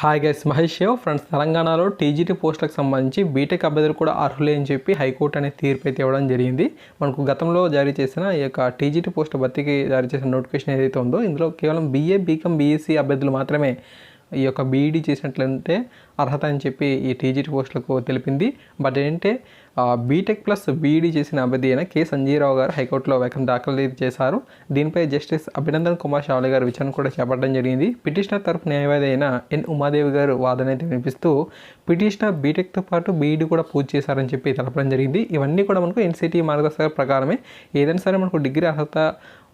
Hi guys Mahesh షేవ్ friends తెలంగాణలో TGT పోస్టులకు సంబంధించి బీటెక్ అభ్యర్థులు కూడా అర్హులే అని చెప్పి హైకోర్టు అనే తీర్పు అయితే ఇవ్వడం జరిగింది. మనకు గతంలో జారీ చేసిన ఈ యొక్క టీజీటీ పోస్టు భర్తీకి జారీ చేసిన నోటిఫికేషన్ ఏదైతే ఉందో ఇందులో కేవలం బీఏ బీకామ్ బీఎస్సీ అభ్యర్థులు మాత్రమే ఈ యొక్క బీఈడీ చేసినట్లంటే అర్హత అని చెప్పి ఈ టీజీటీ పోస్టులకు తెలిపింది. బట్ ఏంటంటే బీటెక్ ప్లస్ బీఈడీ చేసిన అభ్యర్థి అయిన కె సంజీవరావు గారు హైకోర్టులో వేకం దాఖలు చేశారు. దీనిపై జస్టిస్ అభినందన్ కుమార్ షావలి గారు విచారణ కూడా చేపట్టడం జరిగింది. పిటిషనర్ తరపు న్యాయవాది అయిన ఎన్ ఉమాదేవి గారు వాదన అయితే వినిపిస్తూ పిటిషనర్ బీటెక్తో పాటు బీఈడీ కూడా పూర్తి చేశారని చెప్పి తెలపడం జరిగింది. ఇవన్నీ కూడా మనకు ఎన్సిటీ మార్గదర్శక ప్రకారమే. ఏదైనా సరే మనకు డిగ్రీ అర్హత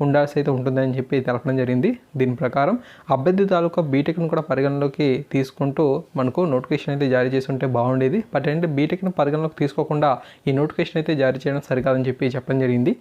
ఉండాల్సి అయితే ఉంటుందని చెప్పి తెలపడం జరిగింది. దీని ప్రకారం అభ్యర్థి తాలూకా బీటెక్ను కూడా పరిగణలోకి తీసుకుంటూ మనకు నోటిఫికేషన్ అయితే జారీ చేసి ఉంటే బాగుండేది. బట్ ఏంటంటే బీటెక్ను పరిగణలోకి తీసుకోకుండా ఈ నోటిఫికేషన్ అయితే జారీ చేయడం సరికాదని చెప్పి చెప్పడం జరిగింది.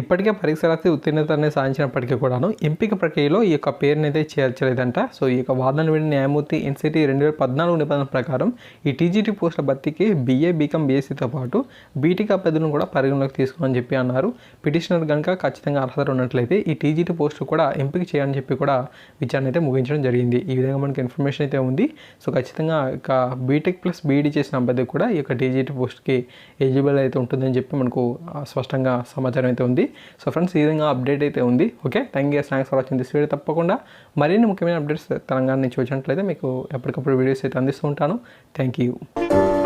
ఇప్పటికే పరీక్ష రాసి ఉత్తీర్ణత అనేది సాధించినప్పటికీ కూడాను ఎంపిక ప్రక్రియలో ఈ యొక్క పేరుని అయితే చేర్చలేదంట. సో ఈ యొక్క వాదన విడిన న్యాయమూర్తి ఎన్సిటీ రెండు వేల పద్నాలుగు నిబంధనల ప్రకారం ఈ టీజీటీ పోస్టుల భర్తీకి బీఏ బీకామ్ బీఎస్సీతో పాటు బీటెక్ అభ్యర్థులను కూడా పరిగణలోకి తీసుకోమని చెప్పి అన్నారు. పిటిషనర్ కనుక ఖచ్చితంగా అర్హత ఉన్నట్లయితే ఈ టీజీటీ పోస్ట్ కూడా ఎంపిక చేయాలని చెప్పి కూడా విచారణ అయితే ముగించడం జరిగింది. ఈ విధంగా మనకి ఇన్ఫర్మేషన్ అయితే ఉంది. సో ఖచ్చితంగా ఇక బీటెక్ ప్లస్ బీఈడీ చేసిన అభ్యర్థి కూడా ఈ యొక్క టీజీటీ పోస్ట్కి ఎలిజిబుల్ అయితే ఉంటుందని చెప్పి మనకు స్పష్టంగా సమాచారం అయితే ఉంది. సో ఫ్రెండ్స్ ఈ విధంగా అప్డేట్ అయితే ఉంది. Okay? Thank you thanks for watching this video తప్పకుండా మరిన్ని ముఖ్యమైన అప్డేట్స్ తెలంగాణ నుంచి వచ్చినట్లయితే మీకు ఎప్పటికప్పుడు వీడియోస్ అయితే అందిస్తూ ఉంటాను. Thank you